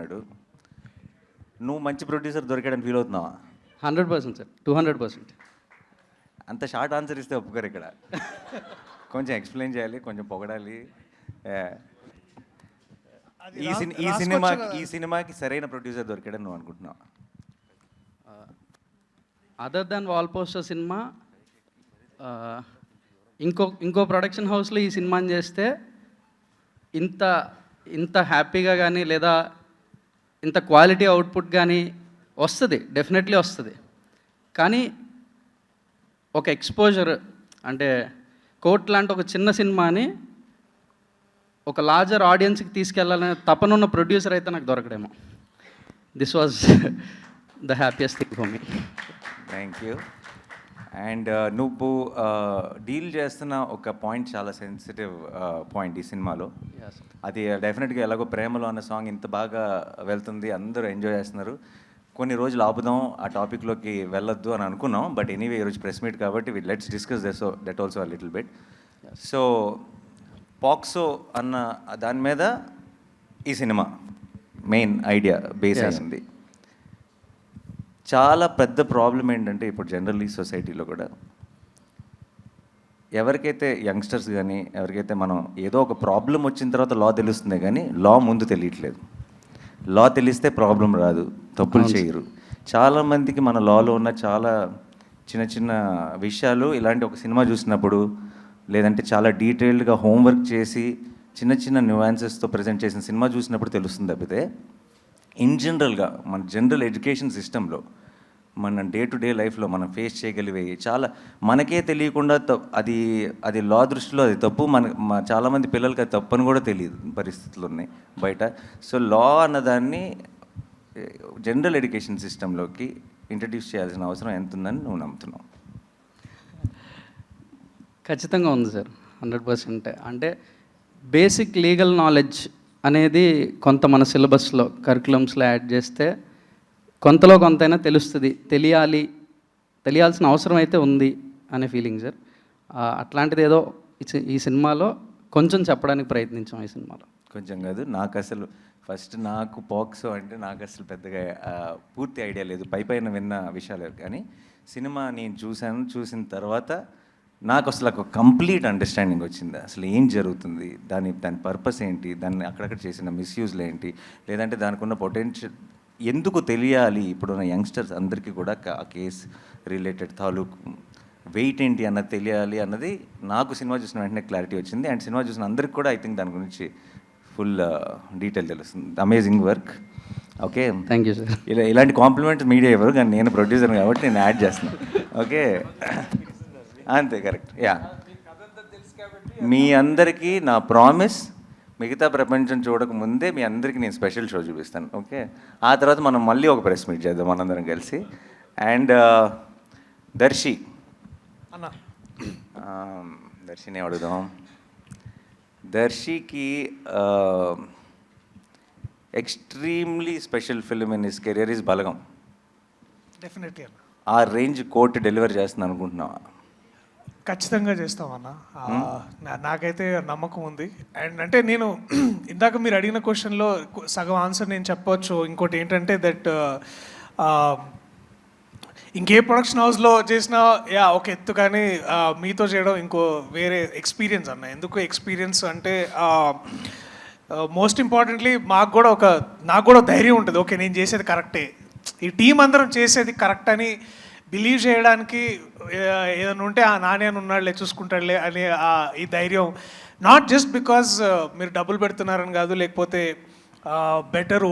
అన్నాడు నువ్వు మంచి ప్రొడ్యూసర్ దొరికాడని feel అవుతున్నావా? Hundred percent sir two hundred percent. అంత షార్ట్ ఆన్సర్ ఇస్తే ఒప్పుకోరు ఇక్కడ. కొంచెం ఎక్స్ప్లెయిన్ చేయాలి కొంచెం పొగడాలి. ఈ సిని ఈ సినిమా ఈ సినిమాకి సరైన ప్రొడ్యూసర్ దొరికాడని నువ్వు అనుకుంటున్నావు? Other than wall poster cinema ఇంకో ఇంకో ప్రొడక్షన్ హౌస్లో ఈ సినిమాని చేస్తే ఇంత ఇంత హ్యాపీగా కానీ లేదా ఇంత క్వాలిటీ అవుట్పుట్ కానీ వస్తుంది డెఫినెట్లీ వస్తుంది. కానీ ఒక ఎక్స్పోజర్ అంటే కోట్ లాంటి ఒక చిన్న సినిమాని ఒక లార్జర్ ఆడియన్స్కి తీసుకెళ్ళాలనే తపనున్న ప్రొడ్యూసర్ అయితే నాకు దొరకడేమో. This was the happiest thing for me thank you and నువ్వు డీల్ చేస్తున్న ఒక పాయింట్ చాలా సెన్సిటివ్ పాయింట్ ఈ సినిమాలో. అది డెఫినెట్గా ఎలాగో ప్రేమలో అన్న సాంగ్ ఇంత బాగా వెళ్తుంది అందరూ ఎంజాయ్ చేస్తున్నారు. కొన్ని రోజులు ఆపుదాం ఆ టాపిక్లోకి వెళ్ళొద్దు అని అనుకున్నాం. బట్ ఎనీవే ఈరోజు ప్రెస్ మీట్ కాబట్టి we let's discuss this that also little bit so POCSO అన్న దాని మీద ఈ సినిమా మెయిన్ ఐడియా బేస్. అయింది చాలా పెద్ద ప్రాబ్లం ఏంటంటే ఇప్పుడు జనరల్లీ సొసైటీలో కూడా ఎవరికైతే యంగ్స్టర్స్ కానీ ఎవరికైతే మనం ఏదో ఒక ప్రాబ్లం వచ్చిన తర్వాత లా తెలుస్తుంది కానీ లా ముందు తెలియట్లేదు లా తెలిస్తే ప్రాబ్లం రాదు తప్పులు. చేయరు చాలామందికి మన లాలో ఉన్న చాలా చిన్న చిన్న విషయాలు ఇలాంటి ఒక సినిమా చూసినప్పుడు లేదంటే చాలా డీటెయిల్డ్గా హోంవర్క్ చేసి చిన్న చిన్న న్యూయాన్సెస్తో ప్రజెంట్ చేసిన సినిమా చూసినప్పుడు తెలుస్తుంది తప్పితే ఇన్ జనరల్గా మన జనరల్ ఎడ్యుకేషన్ సిస్టంలో మన డే టు డే లైఫ్లో మనం ఫేస్ చేయగలిగేవి చాలా మనకే తెలియకుండా అది అది లా దృష్టిలో అది తప్పు మన చాలామంది పిల్లలకి అది తప్పు అని కూడా తెలియదు పరిస్థితులు ఉన్నాయి బయట. సో లా అన్నదాన్ని జనరల్ ఎడ్యుకేషన్ సిస్టంలోకి ఇంట్రడ్యూస్ చేయాల్సిన అవసరం ఎంత ఉందని నువ్వు నమ్ముతున్నావు? ఖచ్చితంగా ఉంది సార్ హండ్రెడ్ పర్సెంట్. అంటే బేసిక్ లీగల్ నాలెడ్జ్ అనేది కొంత మన సిలబస్లో కరికులమ్స్లో యాడ్ చేస్తే కొంతలో కొంతైనా తెలుస్తుంది. తెలియాలి తెలియాల్సిన అవసరం అయితే ఉంది అనే ఫీలింగ్ సార్. అట్లాంటిది ఏదో ఈ సినిమాలో కొంచెం చెప్పడానికి ప్రయత్నించాం ఈ సినిమాలో. కొంచెం కాదు నాకు అసలు ఫస్ట్ నాకు పాక్సో అంటే నాకు అసలు పెద్దగా పూర్తి ఐడియా లేదు. పై పైన విన్న విషయాలు కానీ సినిమా నేను చూశాను చూసిన తర్వాత నాకు అసలు ఒక కంప్లీట్ అండర్స్టాండింగ్ వచ్చింది. అసలు ఏం జరుగుతుంది? దాని దాని పర్పస్ ఏంటి? దాన్ని అక్కడక్కడ చేసిన మిస్యూజ్లు ఏంటి? లేదంటే దానికి ఉన్న పొటెన్షియల్ ఎందుకు తెలియాలి? ఇప్పుడున్న యంగ్స్టర్స్ అందరికీ కూడా ఆ కేస్ రిలేటెడ్ తాలూకు వెయిట్ ఏంటి అన్నది తెలియాలి అన్నది నాకు సినిమా చూసిన వెంటనే క్లారిటీ వచ్చింది. అండ్ సినిమా చూసిన అందరికి కూడా ఐ థింక్ దాని గురించి ఫుల్ డీటెయిల్ తెలుస్తుంది. Amazing work okay thank you sir ఇలా ఇలాంటి కాంప్లిమెంట్స్ మీడియా ఇవ్వరు కానీ నేను ప్రొడ్యూసర్ కాబట్టి నేను యాడ్ చేస్తున్నాను ఓకే అంతే కరెక్ట్. యా. మీ అందరికీ నా ప్రామిస్. మిగతా ప్రపంచం చూడక ముందే మీ అందరికీ నేను స్పెషల్ షో చూపిస్తాను ఓకే? ఆ తర్వాత మనం మళ్ళీ ఒక ప్రెస్ మీట్ చేద్దాం మనందరం కలిసి. అండ్ దర్శి. దర్శిని అడుగుదాం. దర్శికి extremely special film in his career is Balagam. Definitely ఆ రేంజ్ కోర్టు డెలివర్ చేస్తుంది అనుకుంటున్నావా? ఖచ్చితంగా చేస్తామన్న నాకైతే నమ్మకం ఉంది. అండ్ అంటే నేను ఇందాక మీరు అడిగిన క్వశ్చన్లో సగం ఆన్సర్ నేను చెప్పొచ్చు. ఇంకోటి ఏంటంటే దట్ ఇంకే ప్రొడక్షన్ హౌస్లో చేసినా యా ఒక ఎత్తు కానీ మీతో చేయడం ఇంకో వేరే ఎక్స్పీరియన్స్ అన్న. ఎందుకు ఎక్స్పీరియన్స్ అంటే మోస్ట్ ఇంపార్టెంట్లీ మాకు కూడా ఒక నాకు కూడా ధైర్యం ఉంటుంది. ఓకే నేను చేసేది కరెక్టే. ఈ టీం అందరం చేసేది కరెక్ట్ అని బిలీవ్ చేయడానికి ఏదైనా ఉంటే ఆ నాని అని ఉన్నాడులే చూసుకుంటాడులే అనే ఆ ఈ ధైర్యం. నాట్ జస్ట్ బికాజ్ మీరు డబ్బులు పెడుతున్నారని కాదు లేకపోతే బెటర్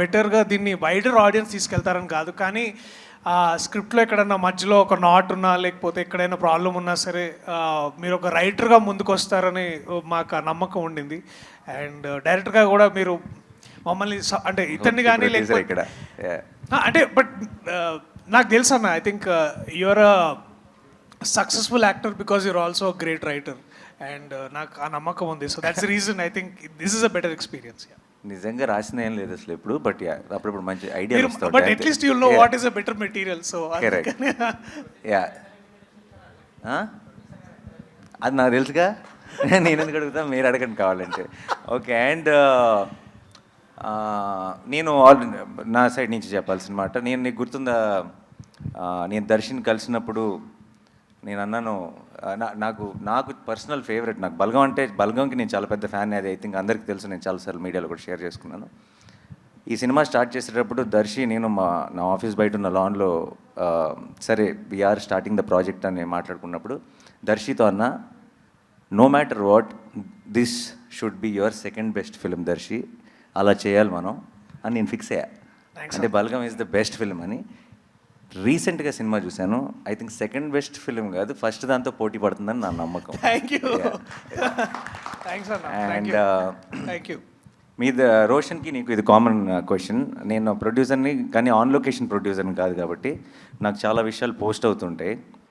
బెటర్గా దీన్ని వైడర్ ఆడియన్స్ తీసుకెళ్తారని కాదు. కానీ ఆ స్క్రిప్ట్లో ఎక్కడన్నా మధ్యలో ఒక నాట్ ఉన్నా లేకపోతే ఎక్కడైనా ప్రాబ్లం ఉన్నా సరే మీరు ఒక రైటర్గా ముందుకు వస్తారని మాకు నమ్మకం ఉండింది. అండ్ డైరెక్ట్గా కూడా మీరు మమ్మల్ని అంటే ఇతన్ని కానీ లేకపోతే అంటే బట్ నాకు తెలుసు అన్న I think your a successful actor because you're also great writer and నాకు ఆ నమ్మకం ఉంది. So that's reason I think this is a better experience నిజంగా రాసిన ఏం లేదు అసలు ఎప్పుడు బట్ అప్పుడప్పుడు మంచి idea but at least you'll know what is a better material so. Yeah అది నాకు తెలుసుగా. నేను ఎందుకు అడుగుతా? మీరు అడగండి కావాలంటే. ఓకే అండ్ నేను ఆల్ నా సైడ్ నుంచి చెప్పాల్సిన మాట. నేను నీకు గుర్తుందా? నేను దర్శన్ కలిసినప్పుడు నేను అన్నాను నా- నాకు నాకు పర్సనల్ ఫేవరెట్ నాకు బలగం అంటే బలగంకి నేను చాలా పెద్ద ఫ్యాన్ అది ఐ థింక్ అందరికీ తెలుసు నేను చాలాసార్లు మీడియాలో కూడా షేర్ చేసుకున్నాను. ఈ సినిమా స్టార్ట్ చేసేటప్పుడు దర్శి నేను మా నా ఆఫీస్ బయట ఉన్న లాన్లో సరే వీఆర్ స్టార్టింగ్ ద ప్రాజెక్ట్ అని మాట్లాడుకున్నప్పుడు దర్శితో అన్న no matter what this should be your second best film Darshi. అలా చేయాలి మనం అని నేను ఫిక్స్ అయ్యా. అంటే Balagam is the best film అని. రీసెంట్గా సినిమా చూశాను. I think second best film కాదు ఫస్ట్ దాంతో పోటీ పడుతుందని నా నమ్మకం. Thank you and you thank you మీ రోషన్కి నీకు ఇది కామన్ క్వశ్చన్ నేను ప్రొడ్యూసర్ని కానీ ఆన్ లొకేషన్ ప్రొడ్యూసర్ని కాదు కాబట్టి నాకు చాలా విషయాలు పోస్ట్ అవుతుంటాయి.